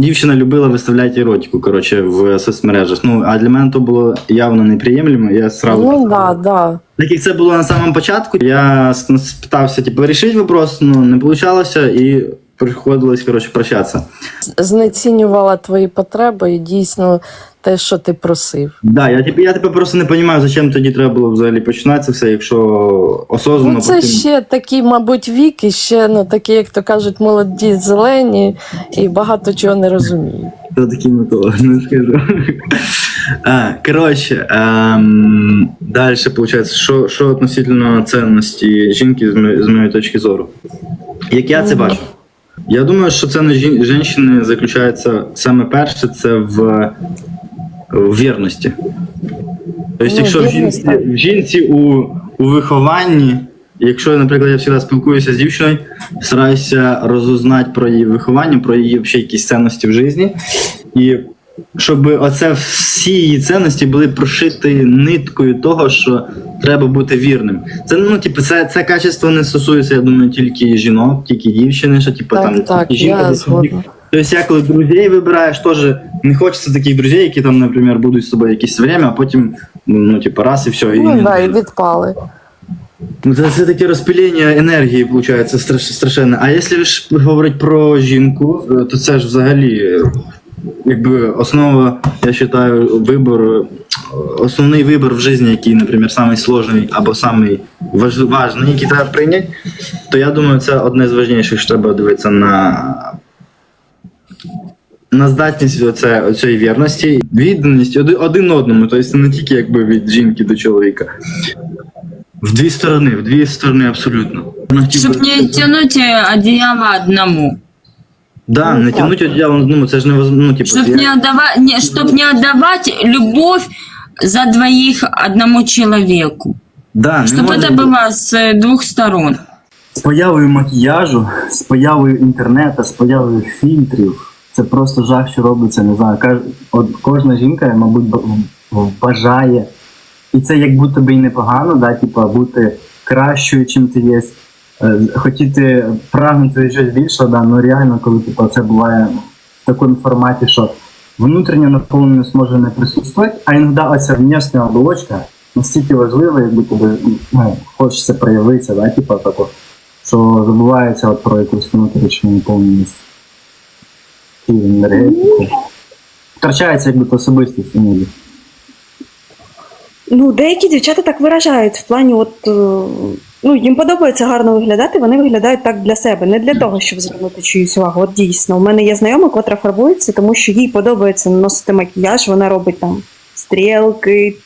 дівчина любила виставляти еротику, коротше, в соцмережах. Ну, а для мене то було явно неприємлемо. Я сразу Ну да, да. Так як це було на самому початку, я с- спитався, типу, вирішити вопрос, ну не вийшло, і приходилось, коротше, прощатися. Знецінювала твої потреби і дійсно те, що ти просив. Да, я, типу, я тепер просто не розумію, зачем тоді треба було взагалі починати це все, якщо осознанно Ну, це потім- ще такий, мабуть, вік, і ще ну, такі, як то кажуть, молоді зелені і багато чого не розуміють. Хто такий метолог, не скажу. А, коротше, ем, далі, виходить, що, що относительно цінності жінки з, мо- з моєї точки зору. Як я це бачу? Я думаю, що це на жін- жінки заключається саме перше, це в, в вірності. Тобто, якщо в жінці, в жінці у, у вихованні, якщо, наприклад, я завжди спілкуюся з дівчиною, стараюся розузнати про її виховання, про її взагалі якісь цінності в житті. І щоб оце всі її цінності були прошиті ниткою того, що треба бути вірним. Це ну, типу, це, це качество не стосується, я думаю, тільки жінок, тільки дівчини, що типу Так, там так, жінка, я і чоловік. Тобто, я коли друзей вибираєш, теж не хочеться таких друзей, які там, наприклад, будуть з тобою якесь время, а потім, ну, типу, раз і все. І, Ну да, і відпали. Ну, Це, це таке розпилення енергії, виходить, страш, страшенне. А якщо ж говорити про жінку, е, то це ж взагалі, якби основа, я вважаю, вибор, е, основний вибор в житті, який, наприклад, самий сложний або самий який треба прийняти, то я думаю, це одне з важливіших, що треба дивитися на На здатність оце, оцієї вірності, відданість один, один одному, тобто не тільки якби від жінки до чоловіка. В дві сторони, в дві сторони абсолютно. Ну, типу, Чтобы не тянуть э, одеяло одному. Да, не тягнуть одіяло, ну це ж не воз- ну, типу, Чтобы я- не, отдавать, не, чтоб не отдавать любовь за двоих одному человеку. да, не Чтобы може это бути. было с э, двух сторон. З появою макіяжу, з появою інтернету, з появою фільтрів, це просто жах, що робиться. Не знаю. каж- От кожна жінка, мабуть, бажає. І це як будто би і непогано, да, типу, бути кращою, чим ти є. Е, Хотіти прагнути щось більше, да, ну реально, коли типу, це буває в такому форматі, що внутрішня наповненість може не присутствувати, а іноді оця внешня оболочка настільки важлива, якби тобі ну, хочеться проявитися, да, типу, тако, що забувається от про якусь внутрішню наповненість і енергетику. Втрачається якби особистість іноді. Ну, деякі дівчата так виражають в плані, от е, ну їм подобається гарно виглядати, вони виглядають так для себе, не для того, щоб звернути чиюсь увагу. От дійсно, у мене є знайома, котра фарбується, тому що їй подобається наносити макіяж, вона робить там стрілки,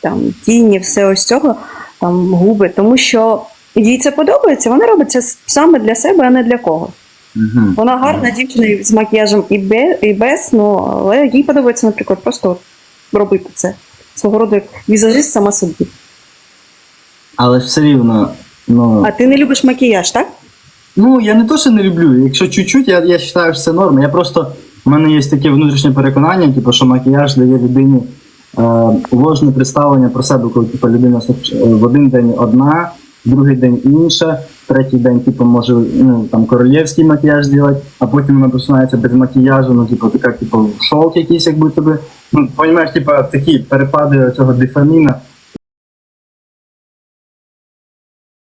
там тіні, все ось цього, там губи, тому що їй це подобається, вона робить це саме для себе, а не для кого. Угу. Вона гарна дівчина з макіяжем і, бе, і без, ну але їй подобається, наприклад, просто робити це. Свого роду як візажист сама собі. Але ж все рівно, ну. А ти не любиш макіяж, так? Ну, я не то, що не люблю. Якщо чуть-чуть, я, я вважаю, що це норма. Я просто, у мене є таке внутрішнє переконання, типу, що макіяж дає людині е, ложне представлення про себе, коли типу, людина е, в один день одна, в другий день інша, третій день, типу, може ну, там, королівський макіяж зробити, а потім вона починається без макіяжу, ну, типу, така, типу, шок якийсь, якби би. Ну, розумієш, типу, такі перепади цього дифаміна.